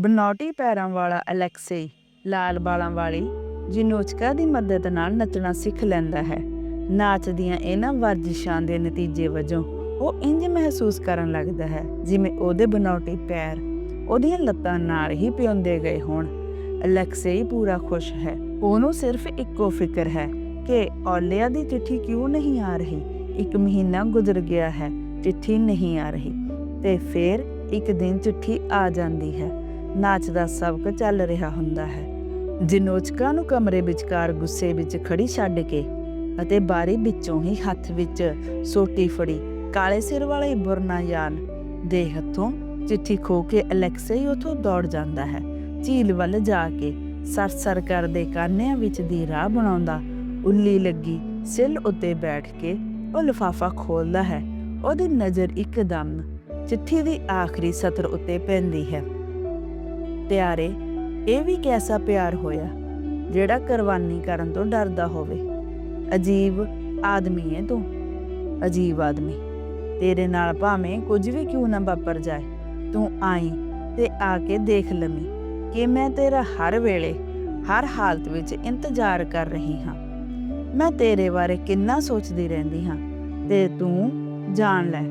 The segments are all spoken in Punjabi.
ਬਨਾਉਟੀ ਪੈਰਾਂ ਵਾਲਾ ਅਲੈਕਸੀ ਲਾਲ ਬਾਲਾਂ ਵਾਲੀ ਜਿਨੋਚਕਾ ਦੀ ਮਦਦ ਨਾਲ ਨੱਚਣਾ ਸਿੱਖ ਲੈਂਦਾ ਹੈ। ਨਾਚ ਦੀਆਂ ਇਹਨਾਂ ਵਰਜਿਸ਼ਾਂ ਦੇ ਨਤੀਜੇ ਵਜੋਂ ਉਹ ਇੰਜ ਮਹਿਸੂਸ ਕਰਨ ਲੱਗਦਾ ਹੈ, ਜਿਵੇਂ ਉਹਦੇ ਬਨਾਉਟੀ ਪੈਰ ਉਹਦੀਆਂ ਲੱਤਾਂ ਨਾਲ ਹੀ ਪਿਉਂਦੇ ਗਏ ਹੋਣ। ਅਲੈਕਸੀ ਪੂਰਾ ਖੁਸ਼ ਹੈ। ਉਹਨੂੰ ਸਿਰਫ ਇੱਕੋ ਫਿਕਰ ਹੈ ਕਿ ਔਲਿਆ ਦੀ ਚਿੱਠੀ ਕਿਉਂ ਨਹੀਂ ਆ ਰਹੀ? ਇੱਕ ਮਹੀਨਾ ਗੁਜ਼ਰ ਗਿਆ ਹੈ, ਚਿੱਠੀ ਨਹੀਂ ਆ ਰਹੀ ਤੇ ਫਿਰ ਇੱਕ ਦਿਨ ਚਿੱਠੀ ਆ ਜਾਂਦੀ ਹੈ। ਨਾਚ ਦਾ ਸਬਕ ਚੱਲ ਰਿਹਾ ਹੁੰਦਾ ਹੈ। ਜਿਨੋਚਕਾ ਨੂੰ ਕਮਰੇ ਵਿਚਕਾਰ ਗੁੱਸੇ ਵਿੱਚ ਖੜੀ ਛੱਡ ਕੇ ਅਤੇ ਬਾਰੀ ਵਿੱਚੋਂ ਹੀ ਹੱਥ ਵਿੱਚ ਸੋਟੀ ਫੜੀ, ਕਾਲੇ ਸਿਰ ਵਾਲੇ ਬੁਰਨਾਯਾਨ ਦੇ ਹੱਥੋਂ ਚਿੱਠੀ ਖੋ ਕੇ ਅਲੈਕਸਈ ਉਥੋਂ ਦੌੜ ਜਾਂਦਾ ਹੈ। ਝੀਲ ਵੱਲ ਜਾ ਕੇ ਸਰ ਕਰਦੇ ਕਾਨਿਆਂ ਵਿੱਚ ਦੀ ਰਾਹ ਬਣਾਉਂਦਾ, ਉੱਲੀ ਲੱਗੀ ਸਿਲ ਉੱਤੇ ਬੈਠ ਕੇ ਉਹ ਲਿਫਾਫਾ ਖੋਲਦਾ ਹੈ। ਉਹਦੀ ਨਜ਼ਰ ਇੱਕਦਮ ਚਿੱਠੀ ਦੀ ਆਖਰੀ ਸਤਰ ਉੱਤੇ ਪੈਂਦੀ ਹੈ। ਪਿਆਰੇ, ਇਹ ਵੀ ਕੈਸਾ ਪਿਆਰ ਹੋਇਆ, ਜਿਹੜਾ ਕੁਰਬਾਨੀ ਕਰਨ ਤੋਂ ਡਰਦਾ ਹੋਵੇ। ਅਜੀਬ ਆਦਮੀ ਹੈ ਤੂੰ। ਅਜੀਬ ਆਦਮੀ। ਤੇਰੇ ਨਾਲ ਭਾਵੇਂ ਕੁਝ ਵੀ ਕਿਉਂ ਨਾ ਵਾਪਰ ਜਾਏ, ਤੂੰ ਆਈ ਤੇ ਆ ਕੇ ਦੇਖ ਲਵੀਂ ਕਿ ਮੈਂ ਤੇਰਾ ਹਰ ਵੇਲੇ, ਹਰ ਹਾਲਤ ਵਿੱਚ ਇੰਤਜ਼ਾਰ ਕਰ ਰਹੀ ਹਾਂ। ਮੈਂ ਤੇਰੇ ਬਾਰੇ ਕਿੰਨਾ ਸੋਚਦੀ ਰਹਿੰਦੀ ਹਾਂ ਤੇ ਤੂੰ ਜਾਣ ਲੈ,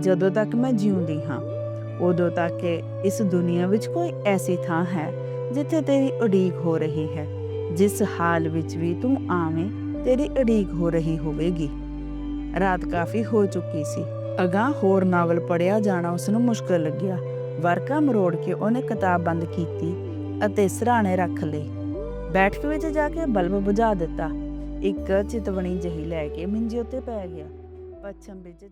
ਜਦੋਂ ਤੱਕ ਮੈਂ ਜਿਉਂਦੀ ਹਾਂ। ਉਦੋਂ ਤੱਕ ਕਿ ਇਸ ਦੁਨੀਆ ਵਿੱਚ ਕੋਈ ਐਸੀ ਥਾਂ ਹੈ ਜਿੱਥੇ ਤੇਰੀ ਉਡੀਕ ਹੋ ਰਹੀ ਹੈ, ਜਿਸ ਹਾਲ ਵਿੱਚ ਵੀ ਤੂੰ ਆਵੇਂ ਤੇਰੀ ਉਡੀਕ ਹੋ ਰਹੀ ਹੋਵੇਗੀ। ਰਾਤ ਕਾਫੀ ਹੋ ਚੁੱਕੀ ਸੀ। ਅਗਾਂਹ ਹੋਰ ਨਾਵਲ ਪੜਿਆ ਜਾਣਾ ਉਸ ਨੂੰ ਮੁਸ਼ਕਲ ਲੱਗਿਆ। ਵਰਕਾ ਮਰੋੜ ਕੇ ਉਹਨੇ ਕਿਤਾਬ ਬੰਦ ਕੀਤੀ ਅਤੇ ਸਰਾਣੇ ਰੱਖ ਲਈ ਬੈਠਕ ਵਿੱਚ ਜਾ ਕੇ ਬਲਬ ਬੁਝਾ ਦਿੱਤਾ। ਇੱਕ ਚਿਤਵਣੀ ਜਹੀ ਲੈ ਕੇ ਮਿੰਜੀ ਉੱਤੇ ਪੈ ਗਿਆ। ਪੱਛਮ ਵਿੱਚ